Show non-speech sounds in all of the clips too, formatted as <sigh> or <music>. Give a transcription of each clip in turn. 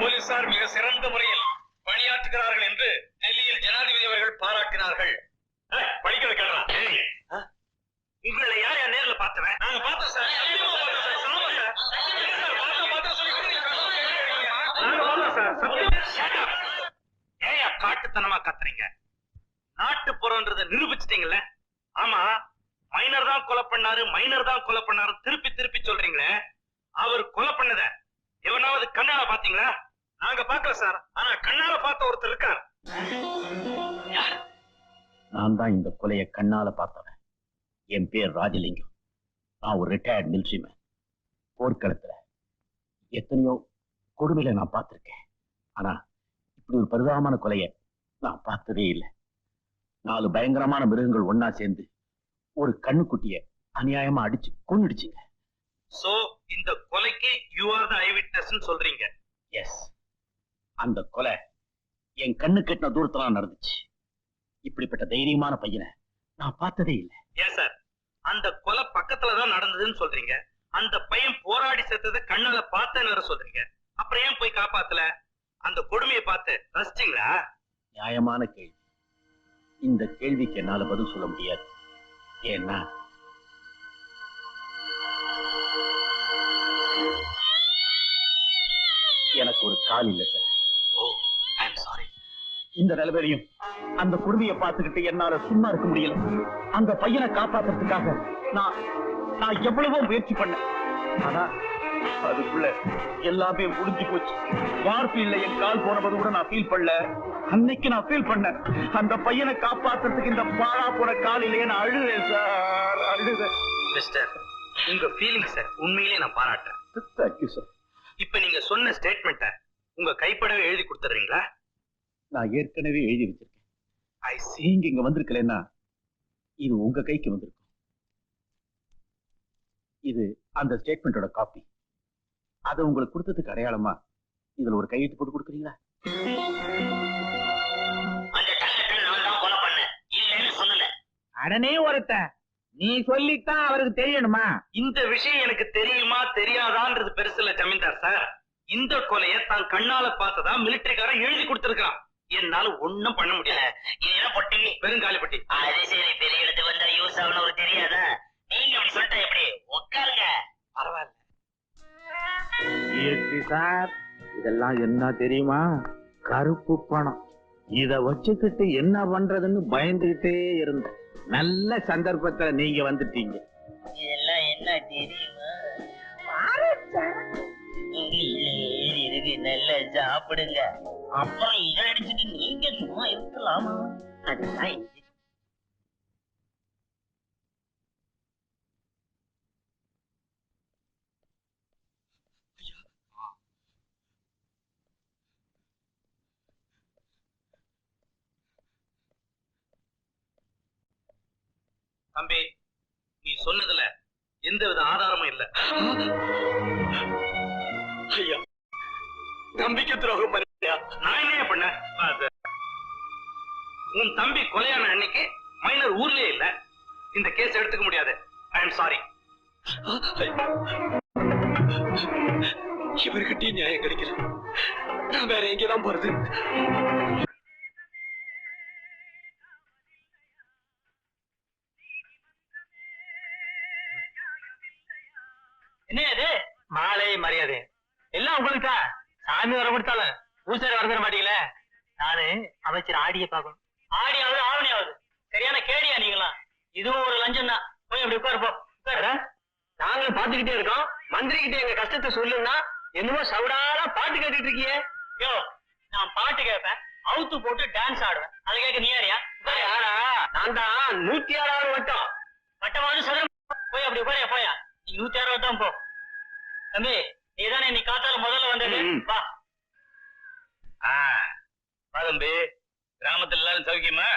போலீசார் மிக சிறந்த முறையில் பணியாற்றுகிறார்கள் என்று டெல்லியில் ஜனாதிபதி அவர்கள் பாராட்டினார்கள். படிக்கிறது கேடா உங்களை யார் யார் நேர்ல பார்த்தவன் நாங்க பார்த்தோம் சார். காட்டுத்தனமா கத்துறீங்க. நாட்டுப்புறம்ன்றத நிரூபிச்சிட்டீங்கல்ல? ஆமா. மைனர் தான் கொலை பண்ணாரு மைனர் தான் கொலை பண்ணாரு திருப்பி திருப்பி சொல்றீங்களே. அவர் கொலை பண்ணத எவனாவது கண்ணால பாத்தீங்களா நாங்க பார்க்கல சார். ஆனா கண்ணால பார்த்த ஒருத்தர் இருக்கார். நான் தான் இந்த கொலையை கண்ணால பார்த்தவன். என் பேர் ராஜலிங்கம். நான் ஒரு ரிட்டையர்ட் மிலிட்ரி மேன் போர்க்களத்துல எத்தனையோ கொடுமையில நான் பார்த்திருக்கேன். ஆனா இப்படி ஒரு பரிதாபமான கொலையை நான் பார்த்ததே இல்லை. நாலு பயங்கரமான மிருகங்கள் ஒண்ணா சேர்ந்து ஒரு கண்ணுக்குட்டிய அநியாயமா அடிச்சு கொன்னுடுச்சுங்க. சோ இந்த கொலைக்கு you are the eye witness சொல்றீங்க. எஸ் அந்த கொலை என் கண்ணு கெட்டின தூரத்துல நடந்துச்சு. இப்படிப்பட்ட தைரியமான பையனை நான் பார்த்ததே இல்லை. ஏன் சார்? அந்த கொலை பக்கத்துல தான் நடந்ததுன்னு சொல்றீங்க. அந்த பையன் போராடி செத்ததை கண்ணால பார்த்தேன்னு வேற சொல்றீங்க. அப்புறம் ஏன் போய் காப்பாத்தல? அந்த கொடுமையை பார்த்து ரசிச்சீங்களா? நியாயமான கேள்வி. இந்த கேள்விக்கு என்னால பதில் சொல்ல முடியாது. ஏன்னா எனக்கு ஒரு கால் இல்லை சாரி. இந்த நிலைமையிலையும் அந்த கொடுமையை பார்த்துக்கிட்டு என்னால சும்மா இருக்க முடியல. அந்த பையனை காப்பாத்துறதுக்காக நான் நான் எவ்வளவோ முயற்சி பண்ணேன். ஆனா அதுக்குள்ள எல்லாமே முடிஞ்சு போச்சு. வார்த்தையில என் கால் போனது கூட நான் ஃபீல் பண்ணல. அன்னைக்கு நான் ஃபீல் பண்ணேன். அந்த பையனை காப்பாத்துறதுக்கு இந்த பாழா போன கால் இல்லையே நான் அழுதேன் சார். அழுதேன். மிஸ்டர் உங்க ஃபீலிங் சார் உண்மையிலேயே நான் பாராட்டுறேன். தேங்க்யூ சார் இப்ப நீங்க சொன்ன ஸ்டேட்மெண்ட்ட உங்க கைப்படவே எழுதி கொடுத்துறீங்களா? நான் ஏற்கனவே எழுதி வச்சிருக்கேன். ஐ சி நீங்க இங்க வந்திருக்கலன்னா இது உங்க கைக்கு வந்திருக்கும். இது அந்த ஸ்டேட்மெண்டோட காப்பி அதை உங்களுக்கு கொடுத்ததுக்கு அடையாளமா இதுல ஒரு கையெழுத்து போட்டு கொடுக்குறீங்களா? அடனே ஒருத்தன். நீ சொல்லித்தான் அவருக்கு தெரியணுமா? இந்த விஷயம் எனக்கு தெரியுமா தெரியாதான்றது பெருசு இல்ல ஜமீன்தார் சார். இந்த கொலைய தான் கண்ணால பார்த்ததா மிலிட்டரிக்காரன் எழுதி கொடுத்திருக்கான் என்னால ஒண்ணும் பண்ண முடியல. இது என்ன பொட்டி பெருங்காலி பொட்டி. அது சரி பெரிய இடத்து வந்தா யூஸ் ஆகணும் ஒரு தெரியாதா? நீங்க அப்படி சொல்லிட்டா எப்படி? உட்காருங்க. பரவாயில்ல. இருக்கு சார். இதெல்லாம் என்ன தெரியுமா? கருப்பு பணம். இத வச்சுக்கிட்டு என்ன பண்றதுன்னு பயந்துகிட்டே இருந்தேன். நல்ல சந்தர்ப்பத்துல நீங்க வந்துட்டீங்க. இதெல்லாம் என்ன தெரியுமா? இங்க இருக்கு நல்லா சாப்பிடுங்க. அப்புறம் இதை அடிச்சுட்டு நீங்க சும்மா இருக்கலாமா? அதுதான். தம்பி நீ சொன்னதுல எந்தவித ஆதாரமும் இல்ல. ஐயா. நம்பிக்கை துரோகம் பண்ணியா நான் என்ன பண்ண உன் தம்பி கொலையான அன்னைக்கு மைனர் ஊர்லயே இல்ல. இந்த கேஸ் எடுத்துக்க முடியாது. ஐ எம் சாரி இவர்கிட்டயும் நியாயம் கிடைக்கல. நான் வேற எங்கதான் போறது? என்ன மாலை மரியாதை. எல்லாம் உங்களுக்கு? தான் சாமி வர கொடுத்தாலும் பூசாரி வர தர மாட்டீங்களே? நானு அமைச்சர் ஆடிய பார்க்கணும். ஆடியாவது ஆவணியாவது சரியான கேடியா நீங்களாம் இதுவும் ஒரு லஞ்சம் தான் போய் அப்படி உட்காரு போ. உட்காரு. நாங்களும் பாத்துக்கிட்டே இருக்கோம். மந்திரி கிட்ட எங்க கஷ்டத்தை சொல்லுன்னா என்னமோ சவுடாரா பாட்டு கேட்டுட்டு இருக்கியே. யோ நான் பாட்டு கேட்பேன். அவுத்து போட்டு டான்ஸ் ஆடுவேன். அதை கேட்க நீ யாரியா? யாரா? நான் தான் நூத்தி ஆறாவது வட்டம். வட்டமாவது சதுரம். போய் அப்படி உட்காரியா போயா. நீ நூத்தி ஆறாவது தான் போ. தம்பி நீதானே நீ காத்தால முதல்ல வந்தது. வா. வா தம்பி கிராமத்துல எல்லாரும் சௌக்கியமா?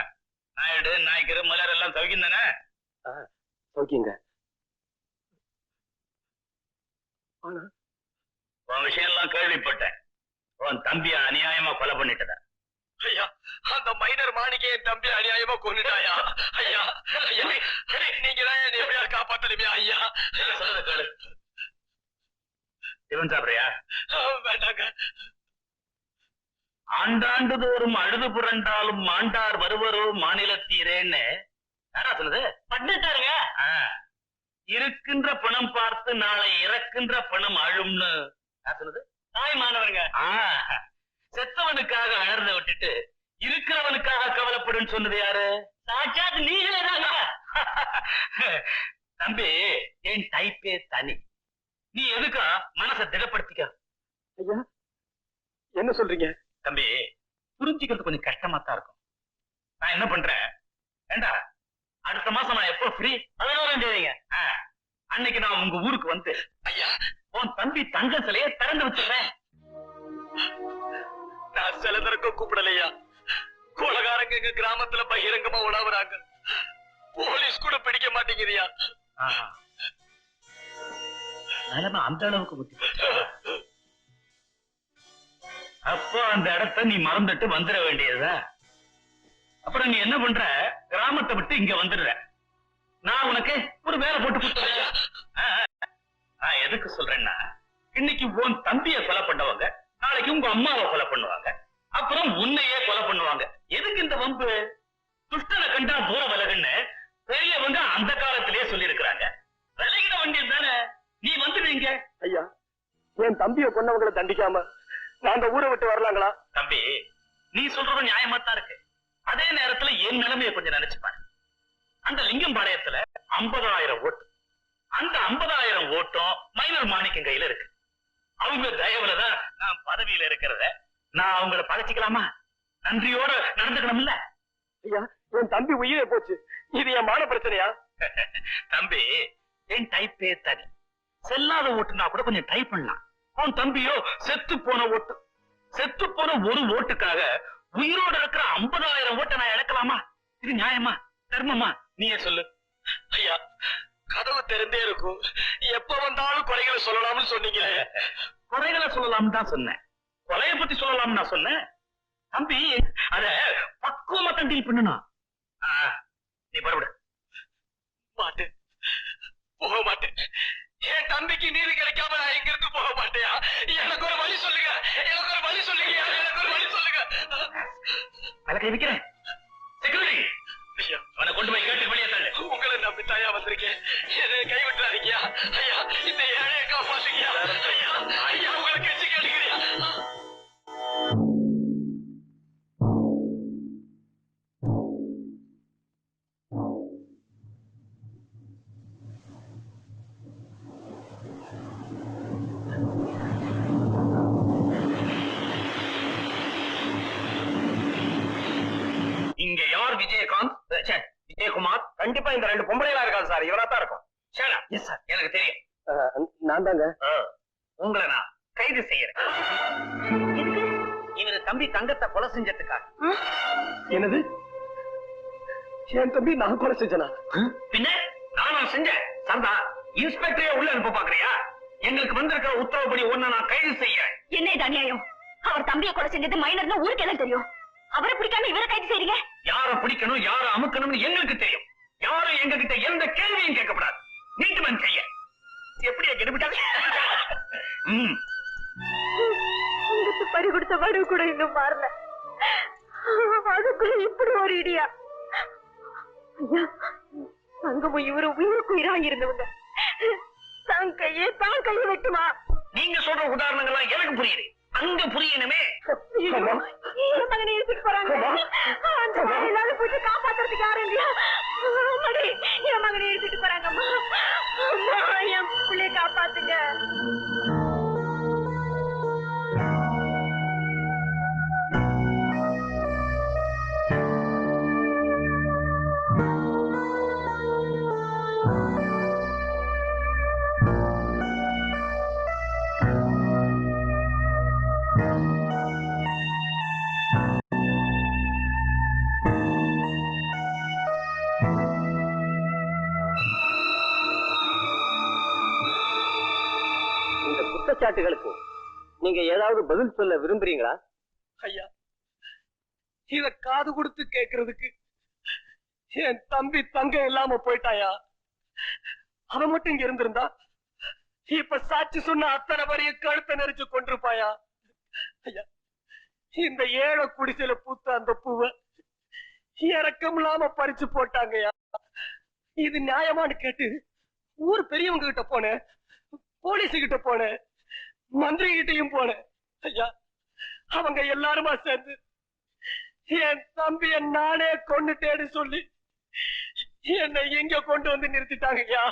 நாயுடு நாய்க்கரு மலர் எல்லாம் சௌக்கியம் தானே? ஓகேங்க உன் விஷயம் எல்லாம் கேள்விப்பட்டேன். உன் தம்பி அநியாயமா கொலை பண்ணிட்டத? ஐயா அந்த மைனர் மாணிக்க என் தம்பி அநியாயமா கொண்டுட்டாயா ஐயா ஐயா நீங்க தான் என்ன எப்படியா காப்பாத்தணுமே ஐயா. சொல்லுங்க கேளு. டிஃபன் சாப்பிடுறியா? வேண்டாங்க. ஆண்டாண்டு தோறும் அழுது புரண்டாலும் மாண்டார் வருவரோ மாநிலத்தீரேன்னு. யாரா சொல்லுது பட்டுட்டாருங்க ஆ, இருக்கின்ற பணம் பார்த்து நாளை இறக்கின்ற பணம் அழும்னு. சொல்லுது தாய் மாணவருங்க. செத்தவனுக்காக அழறத விட்டுட்டு இருக்கிறவனுக்காக கவலைப்படுன்னு சொன்னது யாரு? சாட்சாத் நீங்களே தாங்க. தம்பி என் டைப்பே தனி. நீ எதுக்கா மனசை திடப்படுத்திக்க? ஐயா என்ன சொல்றீங்க? தம்பி புரிஞ்சுக்கிறது கொஞ்சம் கஷ்டமா தான் இருக்கும். நான் என்ன பண்றேன்? ஏண்டா அடுத்த மாசம் நான் எப்போ ஃப்ரீ பதினோராம் தேதிங்க. அன்னைக்கு நான் உங்க ஊருக்கு வந்து ஐயா. உன் தம்பி தங்க சிலையை திறந்து வச்சிடுறேன். நான் சில தரக்க கூப்பிடலையா? கொலகாரங்க எங்க கிராமத்துல பகிரங்கமா உணவுறாங்க போலீஸ் கூட பிடிக்க மாட்டேங்குதியா? ஆஹா. நிலைமை அந்த அளவுக்கு புத்தி. அப்போ அந்த இடத்த நீ மறந்துட்டு வந்துட வேண்டியதா அப்புறம் நீ என்ன பண்ற? கிராமத்தை விட்டு இங்க வந்துடுற. நான் உனக்கு ஒரு வேலை போட்டு கொடுத்துறேன். ஆ, நான் எதுக்கு சொல்றேன்னா இன்னைக்கு உன் தம்பிய கொலை பண்ணவங்க நாளைக்கு உங்க அம்மாவை கொலை பண்ணுவாங்க. கொன்னவங்களை தண்டிக்காம நான் அந்த ஊரை விட்டு வரலாங்களா? தம்பி நீ சொல்றது நியாயமா தான் இருக்கு. அதே நேரத்துல என் நிலைமையை கொஞ்சம் நினைச்சு பாரு. அந்த லிங்கம்பாளையத்துல ஐம்பதாயிரம் ஓட்டு. அந்த ஐம்பதாயிரம் ஓட்டும் மைனர் மாணிக்கம் கையில இருக்கு. அவங்க தயவுலதான் நான் பதவியில இருக்கிறத நான் அவங்கள பகைச்சிக்கலாமா? நன்றியோட நடந்துக்கணும்ல? ஐயா என் தம்பி உயிரே போச்சு. இது என் மான பிரச்சனையா? <laughs> தம்பி என் டைப்பே தனி. செல்லாத ஓட்டுனா கூட கொஞ்சம் டைப் பண்ணலாம். உன் தம்பியோ செத்து போன ஓட்டு செத்து போன ஒரு ஓட்டுக்காக உயிரோட இருக்கிற ஐம்பதாயிரம் ஓட்டை நான் இழக்கலாமா? இது நியாயமா? தர்மமா? நீயே சொல்லு. ஐயா கதவு திறந்தே இருக்கும். எப்ப வந்தாலும் குறைகளை சொல்லலாம்னு சொன்னீங்களே குறைகளை சொல்லலாம் தான் சொன்னேன். கொலைய பத்தி சொல்லலாம் நான் சொன்னேன். தம்பி அத பக்குவமா தான் டீல் பண்ணணும் ஆ, நீ பரவிடு மாட்டேன். போக மாட்டேன். என் தம்பிக்கு நீதி கிடைக்காம நான் எங்க இருந்து போக மாட்டேயா? எனக்கு ஒரு வழி சொல்லுங்க. எனக்கு ஒரு வழி சொல்லுங்க எனக்கு ஒரு வழி சொல்லுங்க. மேல கை வைக்கிறேன். செக்யூரிட்டி அவனை கொண்டு போய் கேட்டு வெளியே தள்ளு. உங்களை நம்பி தாயா வந்திருக்கேன். என்னை கைவிட்டுறாதீங்கயா ஐயா இந்த ரெண்டு பொம்பளைகளா இருக்காது சார். இவரா தான் இருக்கும். ஷேடா எஸ் சார் எனக்கு தெரியும். நான் தாங்க. உங்களை நான் கைது செய்யறேன். இவரு தம்பி தங்கத்தை கொலை செஞ்சதுக்காக. என்னது? என் தம்பி நான் கொலை செஞ்சனா? பின்ன நானா செஞ்சேன் சந்தா இன்ஸ்பெக்டரே உள்ள அனுப்ப பாக்குறியா? எங்களுக்கு வந்திருக்கிற உத்தரவுப்படி ஒண்ணு நான் கைது செய்யறேன் என்ன இது அநியாயம்? அவர் தம்பியை கொலை செஞ்சது மைனர்னு ஊருக்கு எல்லாம் தெரியும். அவரை பிடிக்காம இவரை கைது செய்றீங்க? யார பிடிக்கணும் யார அமுக்கணும்னு எங்களுக்கு தெரியும். யாரும் எங்க கிட்ட எந்த கேள்வியும் கேட்கக்கூடாது நீட்டுமன் செய்ய. எப்படியா கெடுபிட்டாங்க? பறி கொடுத்த வடு கூட இன்னும் மாறல. அதுக்குள்ள இப்படி ஒரு இடியா? தங்கமும் இவரும் உயிருக்கு உயிரா இருந்தவங்க தான் கையே தான் கையை வெட்டுமா? நீங்க சொல்ற உதாரணங்கள்லாம் எனக்கு புரியுது. அங்க புரியணுமே. மகனை எடுத்துட்டு போறாங்க? அந்த இல்லாத போயிட்டு காப்பாத்துறதுக்கு யாரும் இல்லையா? என் மகனை எடுத்துட்டு போறாங்க அம்மா என் பிள்ளைய காப்பாத்துங்க. குற்றச்சாட்டுகளுக்கு நீங்க ஏதாவது பதில் சொல்ல விரும்புறீங்களா? ஐயா இத காது கொடுத்து கேக்குறதுக்கு என் தம்பி தங்க இல்லாம போயிட்டாயா? அவன் மட்டும் இங்க இருந்திருந்தா இப்ப சாட்சி சொன்ன அத்தனை வரைய கழுத்தை நெரிச்சு கொண்டிருப்பாயா? ஐயா இந்த ஏழை குடிசையில பூத்த அந்த பூவை இறக்கம் இல்லாம பறிச்சு போட்டாங்கயா இது நியாயமானு கேட்டு ஊர் பெரியவங்க கிட்ட போனேன் போலீஸ் கிட்ட போனேன். மந்திரி கிட்டையும் போனேன். ஐயா அவங்க எல்லாருமா சேர்ந்து என் தம்பிய நானே கொண்டுட்டேன்னு சொல்லி என்னை எங்க கொண்டு வந்து நிறுத்திட்டாங்க ஐயா.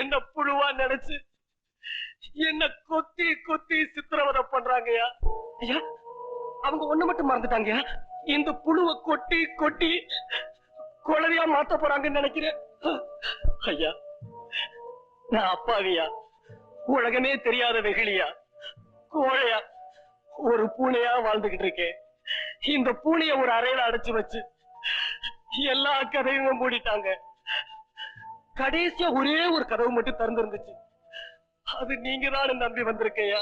என்ன புழுவா நினைச்சு என்ன கொத்தி கொத்தி சித்திரவதை பண்றாங்கய்யா ஐயா. அவங்க ஒண்ணு மட்டும் மறந்துட்டாங்க இந்த புழுவை கொட்டி கொட்டி குழந்தையா மாத்த போறாங்கன்னு நினைக்கிறேன். ஐயா நான் அப்பாவியா உலகமே தெரியாத வெகுளியா? கோழையா? ஒரு பூனையா வாழ்ந்துகிட்டு இருக்கேன். இந்த பூனைய ஒரு அறையில அடைச்சு வச்சு எல்லா கதையும் மூடிட்டாங்க. கடைசியா ஒரே ஒரு கதவு மட்டும் திறந்திருந்துச்சு. அது நீங்க தான் நம்பி வந்திருக்கையா?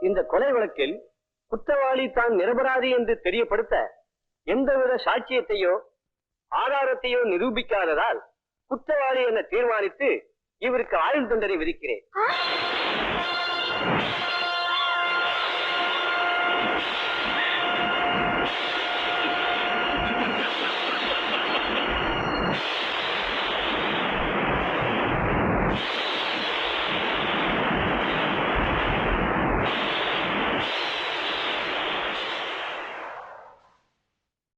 இந்த கொலை வழக்கில் குற்றவாளி தான் நிரபராதி என்று தெரியப்படுத்த எந்தவித சாட்சியத்தையோ ஆதாரத்தையோ நிரூபிக்காததால் குற்றவாளி என தீர்மானித்து இவருக்கு ஆயுள் தண்டனை விதிக்கிறேன்.